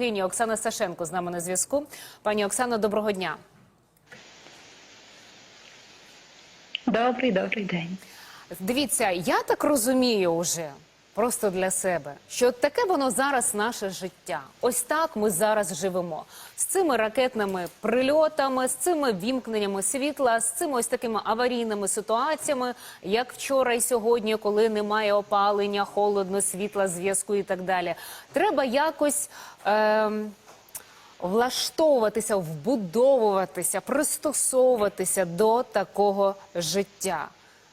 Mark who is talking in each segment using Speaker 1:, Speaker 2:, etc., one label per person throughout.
Speaker 1: Гині Оксана Сашенко з нами на зв'язку. Пані Оксано, доброго дня.
Speaker 2: Добрий, добрий день.
Speaker 1: Дивіться, я так розумію вже просто для себе, що таке воно зараз наше життя. Ось так ми зараз живемо з цими ракетними прильотами, з цими вімкненнями світла, з цими ось такими аварійними ситуаціями, як вчора і сьогодні, коли немає опалення, холодно, світла, зв'язку і так далі. Треба якось. Ем... влаштовуватися, вбудовуватися, пристосовуватися до такого життя.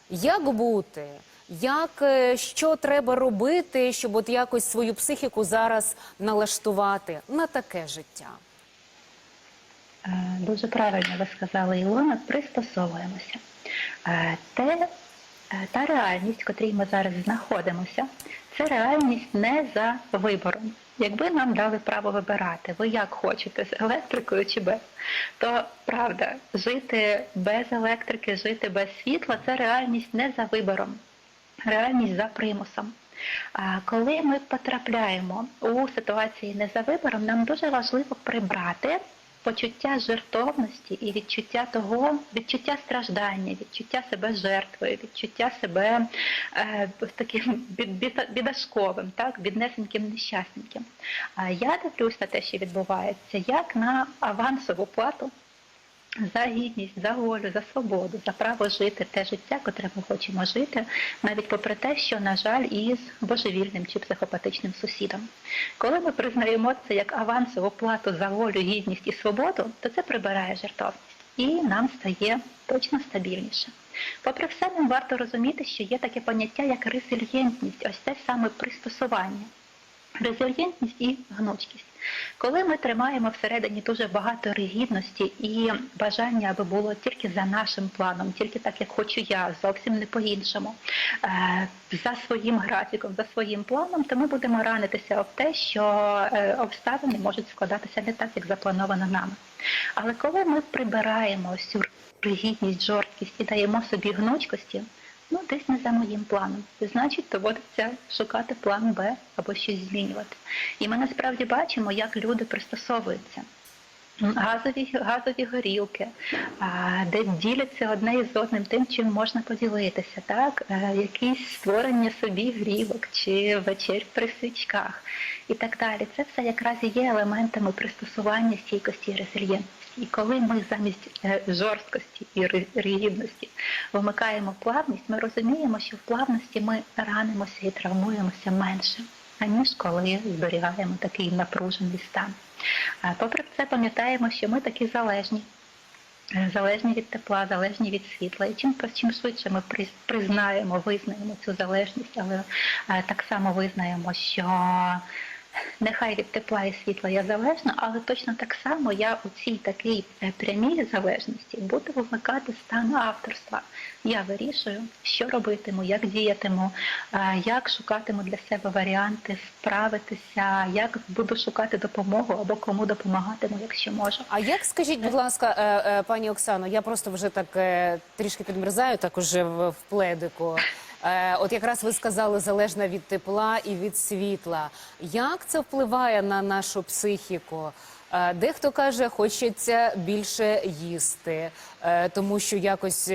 Speaker 1: Як бути? Як е, що треба робити, щоб от якось свою психіку зараз налаштувати на таке життя?
Speaker 2: Е, Дуже правильно ви сказали, Ілона, пристосовуємося. Е, Те, та реальність, в котрій ми зараз знаходимося, це реальність не за вибором. Якби нам дали право вибирати, ви як хочете, з електрикою чи без, то правда, жити без електрики, жити без світла це реальність не за вибором, реальність за примусом. Коли ми потрапляємо у ситуації не за вибором, нам дуже важливо прибрати почуття жертовності і відчуття того, відчуття страждання, відчуття себе жертвою, відчуття себе е, таким бід- бід- бідашковим, так, біднесеньким нещасненьким. Я дивлюсь на те, що відбувається, як на авансову плату за гідність, за волю, за свободу, за право жити те життя, котре ми хочемо жити, навіть попри те, що, на жаль, із божевільним чи психопатичним сусідом. Коли ми признаємо це як авансову плату за волю, гідність і свободу, то це прибирає жертовність і нам стає точно стабільніше. Попри все, нам варто розуміти, що є таке поняття як резильєнтність, ось те саме пристосування. Резильєнтність і гнучкість. Коли ми тримаємо всередині дуже багато ригідності і бажання, аби було тільки за нашим планом, тільки так, як хочу я, зовсім не по-іншому, е, за своїм графіком, за своїм планом, то ми будемо ранитися об те, що е, обставини можуть складатися не так, як заплановано нами. Але коли ми прибираємо цю ригідність, жорсткість і даємо собі гнучкості, ну десь не за моїм планом. Значить, доводиться шукати план Б або щось змінювати. І ми насправді бачимо, як люди пристосовуються. Газові, газові горілки, де діляться одне із одним тим, чим можна поділитися, так? Е, якісь створення собі грівок чи вечер при свічках і так далі. Це все якраз і є елементами пристосування стійкості і резильєнтності. І коли ми замість е, жорсткості і ри- ригідності вмикаємо плавність, ми розуміємо, що в плавності ми ранимося і травмуємося менше, аніж коли зберігаємо такий напружений стан. Попри це пам'ятаємо, що ми такі залежні. Е, Залежні від тепла, залежні від світла. І чим, чим швидше ми приз- признаємо, визнаємо цю залежність, але е, так само визнаємо, що нехай від тепла і світла я залежна, але точно так само я у цій такій е, прямій залежності буду вимикати стан авторства. Я вирішую, що робитиму, як діятиму, е, як шукатиму для себе варіанти справитися, як буду шукати допомогу або кому допомагатиму, якщо можу.
Speaker 1: А як скажіть, будь ласка, е, пані Оксано, я просто вже так трішки підмерзаю, так уже в пледику. Е, От якраз ви сказали залежна від тепла і від світла. Як це впливає на нашу психіку? Е, Дехто каже, хочеться більше їсти, е, тому що якось.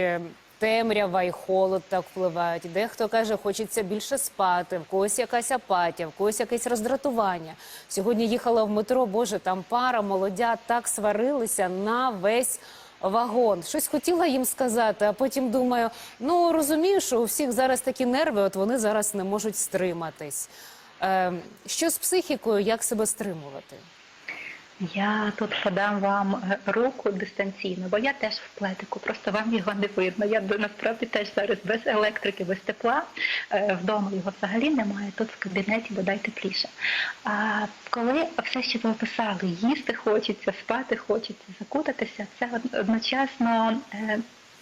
Speaker 1: Темрява і холод так впливають. Дехто каже, хочеться більше спати, в когось якась апатія, в когось якесь роздратування. Сьогодні їхала в метро, боже, там пара, молодят так сварилися на весь вагон. Щось хотіла їм сказати, а потім думаю, ну розумію, що у всіх зараз такі нерви, от вони зараз не можуть стриматись. Е, що з психікою, як себе стримувати?
Speaker 2: Я тут подам вам е, руку дистанційно, бо я теж в плетику, просто вам його не видно. Я насправді теж зараз без електрики, без тепла. Е, Вдома його взагалі немає. Тут в кабінеті бодай тепліше. А коли все, що ви описали, їсти хочеться, спати хочеться, закутатися, це одночасно.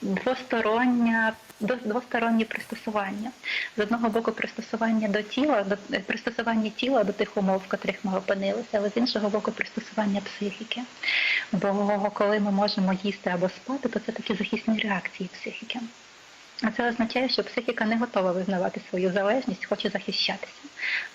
Speaker 2: Двостороння двостороннє пристосування з одного боку пристосування до тіла, до пристосування тіла до тих умов, в котрих ми опинилися, але з іншого боку пристосування психіки. Бо коли ми можемо їсти або спати, то це такі захисні реакції психіки. А це означає, що психіка не готова визнавати свою залежність, хоче захищатися.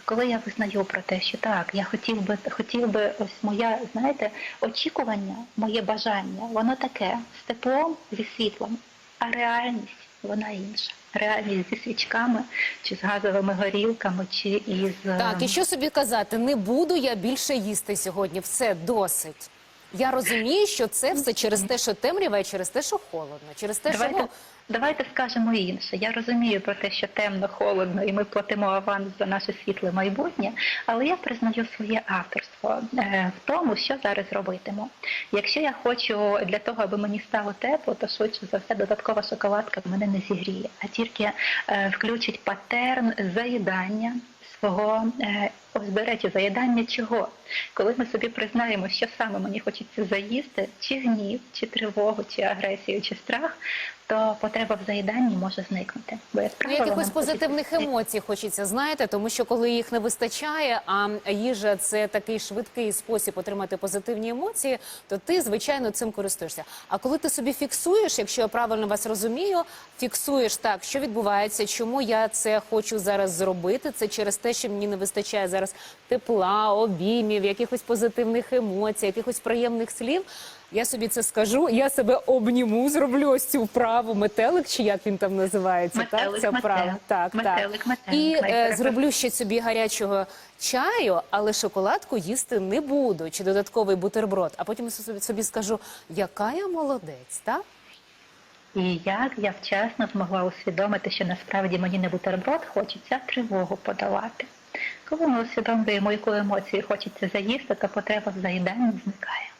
Speaker 2: Коли я визнаю про те, що так, я хотів би хотів би ось моя, знаєте, очікування, моє бажання, воно таке з теплом, зі світлом, а реальність вона інша. Реальність зі свічками, чи з газовими горілками, чи із
Speaker 1: Так, і що собі казати? Не буду я більше їсти сьогодні. Все досить. Я розумію, що це все через те, що темрява, і через те, що холодно, через те, що
Speaker 2: Давайте,
Speaker 1: ну,
Speaker 2: давайте скажемо інше. Я розумію про те, що темно, холодно, і ми платимо аванс за наше світле майбутнє, але я признаю своє авторство е, в тому, що зараз робитиму. Якщо я хочу для того, аби мені стало тепло, то швидше за все додаткова шоколадка мене не зігріє, а тільки е, включить патерн заїдання свого е, ось заїдання чого? Коли ми собі признаємо, що саме мені хочеться заїсти, чи гнів, чи тривогу, чи агресію, чи страх, то потреба в заїданні може зникнути. Бо як
Speaker 1: Ну, якихось позитивних
Speaker 2: хочеться-
Speaker 1: емоцій хочеться, знаєте, тому що коли їх не вистачає, а їжа це такий швидкий спосіб отримати позитивні емоції, то ти звичайно цим користуєшся. А коли ти собі фіксуєш, якщо я правильно вас розумію, фіксуєш так, що відбувається, чому я це хочу зараз зробити. Це через те, що мені не вистачає зараз тепла, обіймів, якихось позитивних емоцій, якихось приємних слів. Я собі це скажу, я себе обніму, зроблю ось цю вправу метелик, чи як він там називається,
Speaker 2: Метелик,
Speaker 1: так? Ця вправа. Так,
Speaker 2: Метелик,
Speaker 1: так.
Speaker 2: метелик,
Speaker 1: І е, зроблю ще собі гарячого чаю, але шоколадку їсти не буду, чи додатковий бутерброд. А потім собі, собі скажу, яка я молодець, так?
Speaker 2: І як я вчасно змогла усвідомити, що насправді мені не бутерброд хочеться тривогу подолати. Коли ми усвідомлюємо, яку емоцію хочеться заїсти, то потреба в заїданні зникає.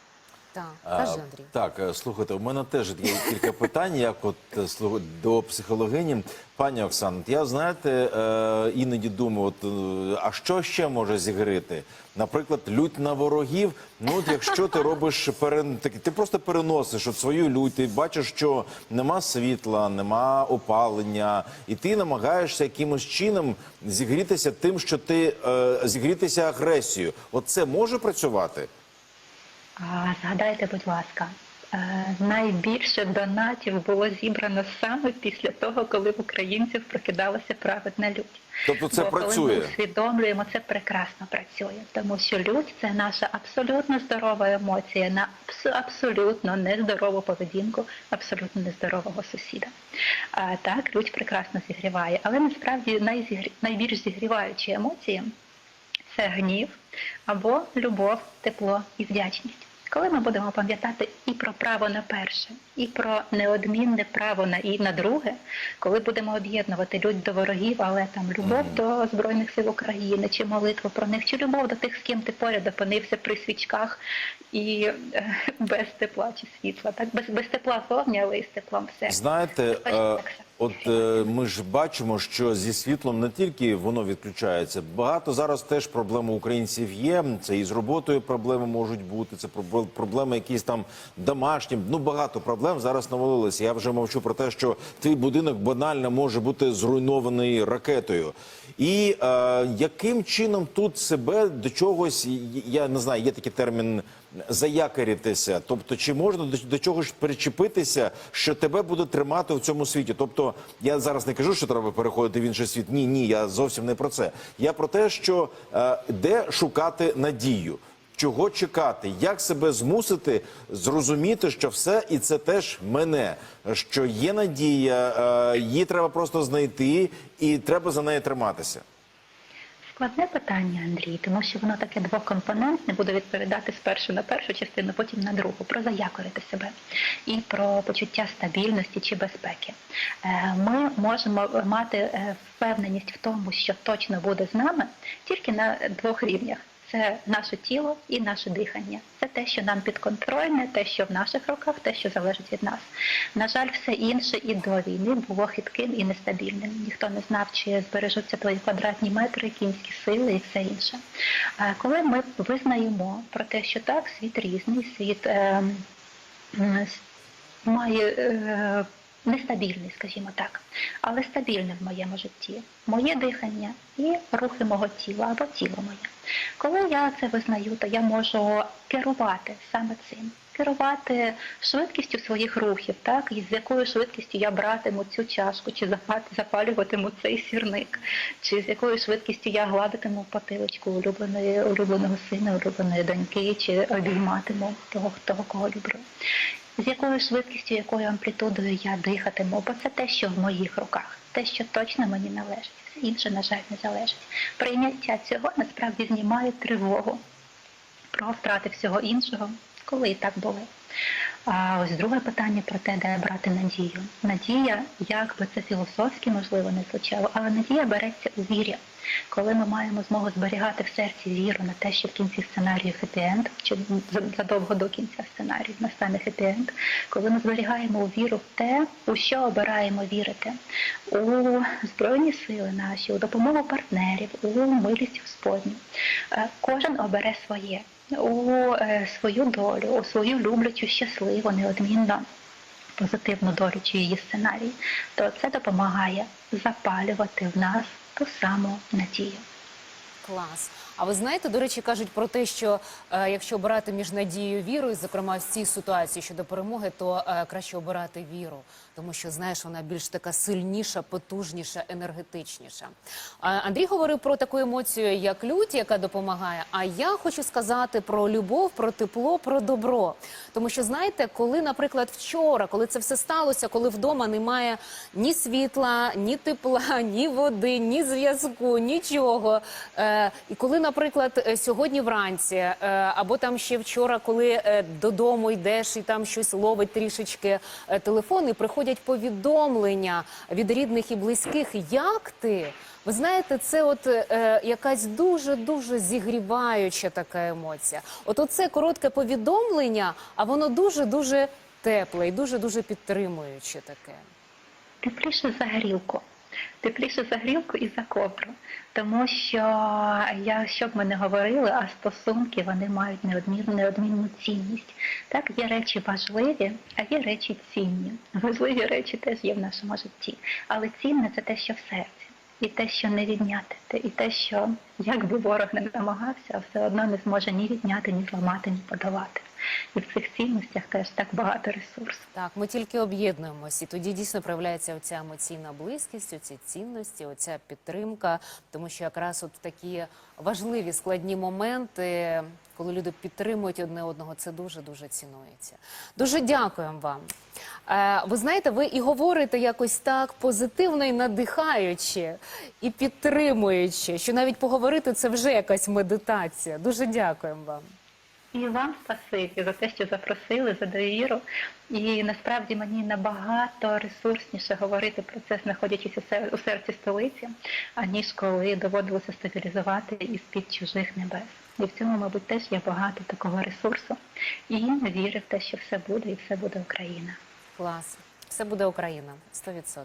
Speaker 1: Так, каже Андрій.
Speaker 3: Так, е, слухайте, у мене теж є кілька питань, як от е, до психологині. Пані Оксано, я знаєте, е, іноді думаю, от а що ще може зігрити? Наприклад, лють на ворогів. Ну, от якщо ти робиш перен... ти просто переносиш от свою лють, ти бачиш, що нема світла, нема опалення, і ти намагаєшся якимось чином зігрітися тим, що ти е, зігрітися агресією. От це може працювати?
Speaker 2: Згадайте, будь ласка, е, найбільше донатів було зібрано саме після того, коли в українців прокидалася праведна лють.
Speaker 3: Тобто це
Speaker 2: Бо
Speaker 3: працює?
Speaker 2: Коли ми усвідомлюємо, це прекрасно працює, тому що лють це наша абсолютно здорова емоція на абсолютно нездорову поведінку, абсолютно нездорового сусіда. А так, лють прекрасно зігріває, але насправді найзігрі... найбільш зігріваючі емоції це гнів або любов, тепло і вдячність. Коли ми будемо пам'ятати і про право на перше, і про неодмінне право на і на друге, коли будемо об'єднувати людь до ворогів, але там любов до збройних сил України, чи молитву про них, чи любов до тих, з ким ти поряд опинився при свічках і е, без тепла чи світла, так без, без тепла зовні, але і з теплом все.
Speaker 3: Знаєте,
Speaker 2: Це
Speaker 3: е. От е, ми ж бачимо, що зі світлом не тільки воно відключається. Багато зараз теж проблем у українців є. Це і з роботою проблеми можуть бути. Це проб- проблеми якісь там домашні. Ну багато проблем зараз навалилися. Я вже мовчу про те, що твій будинок банально може бути зруйнований ракетою. І е, яким чином тут себе до чогось, я не знаю, є такий термін заякоритися. Тобто, чи можна до, до чогось причепитися, що тебе буде тримати в цьому світі? Тобто, я зараз не кажу, що треба переходити в інший світ. Ні, ні, я зовсім не про це. Я про те, що е, де шукати надію. Чого чекати, як себе змусити зрозуміти, що все і це теж мене, що є надія, е, її треба просто знайти, і треба за неї триматися.
Speaker 2: Складне питання, Андрій, тому що воно таке двокомпонентне, буду відповідати спершу на першу частину, потім на другу, про заякорити себе і про почуття стабільності чи безпеки. Е, Ми можемо мати е, впевненість в тому, що точно буде з нами тільки на двох рівнях. Це наше тіло і наше дихання. Це те, що нам підконтрольне, те, що в наших руках, те, що залежить від нас. На жаль, все інше і до війни було хитким і нестабільним. Ніхто не знав, чи збережуться твої квадратні метри, кінські сили і все інше. А коли ми визнаємо про те, що так, світ різний, світ е, має. Е, нестабільний, скажімо так, але стабільний в моєму житті. Моє дихання і рухи мого тіла або тіло моє. Коли я це визнаю, то я можу керувати саме цим. Керувати швидкістю своїх рухів, так і з якою швидкістю я братиму цю чашку, чи запалюватиму цей сірник, чи з якою швидкістю я гладитиму потилочку улюбленої улюбленого сина, улюбленої доньки, чи обійматиму того, того, кого люблю. З якою швидкістю, якою амплітудою я дихатиму, бо це те, що в моїх руках, те, що точно мені належить. Все інше, на жаль, не залежить. Прийняття цього насправді знімає тривогу про втрати всього іншого, коли і так були. А ось друге питання про те, де брати надію. Надія, як би це філософськи можливо не звучало, але надія береться у вірі. Коли ми маємо змогу зберігати в серці віру на те, що в кінці сценарію хеппі-енд, чи задовго до кінця сценарію настане хеппі-енд, коли ми зберігаємо віру в те, у що обираємо вірити, у збройні сили наші, у допомогу партнерів, у милість Господню. Е, Кожен обере своє у е, свою долю, у свою люблячу, щасливу, неодмінно позитивну долю чи її сценарій, то це допомагає запалювати в нас ту саму надію.
Speaker 1: Клас. А ви знаєте, до речі, кажуть про те, що е, якщо обирати між надією і вірою, зокрема в цій ситуації щодо перемоги, то е, краще обирати віру, тому що знаєш, вона більш така сильніша, потужніша, енергетичніша. А, Андрій говорив про таку емоцію, як лють, яка допомагає. А я хочу сказати про любов, про тепло, про добро. Тому що знаєте, коли, наприклад, вчора, коли це все сталося, коли вдома немає ні світла, ні тепла, ні води, ні зв'язку, нічого. Е, і коли, наприклад, е, сьогодні вранці, е, або там ще вчора, коли е, додому йдеш і там щось ловить трішечки телефон, і приходять повідомлення від рідних і близьких, як ти? Ви знаєте, це от е, якась дуже дуже зігріваюча така емоція. От оце коротке повідомлення, а воно дуже дуже тепле і дуже дуже підтримуюче таке.
Speaker 2: Тепліше за грілку. Тепліше за грілку і за ковдру. Тому що я що б ми не говорили, а стосунки вони мають неодмінну, неодмінну цінність. Так, є речі важливі, а є речі цінні. Важливі речі теж є в нашому житті. Але цінне це те, що в серці. І те, що не відняти, і те, що як би ворог не намагався, все одно не зможе ні відняти, ні зламати, ні подолати. І в цих цінностях теж так багато ресурсів.
Speaker 1: Так, ми тільки об'єднуємось, і тоді дійсно проявляється оця емоційна близькість, оці цінності, оця підтримка. Тому що якраз от такі важливі складні моменти, коли люди підтримують одне одного, це дуже дуже цінується. Дуже дякуємо вам. Е, ви знаєте, ви і говорите якось так позитивно і надихаючи, і підтримуючи, що навіть поговорити це вже якась медитація. Дуже дякуємо вам.
Speaker 2: І вам спасибі за те, що запросили, за довіру. І насправді мені набагато ресурсніше говорити про це, знаходячись у серці столиці, аніж коли доводилося стабілізувати із-під чужих небес. І в цьому, мабуть, теж є багато такого ресурсу. І віри в те, що все буде, і все буде Україна.
Speaker 1: Клас. Все буде Україна. 100%.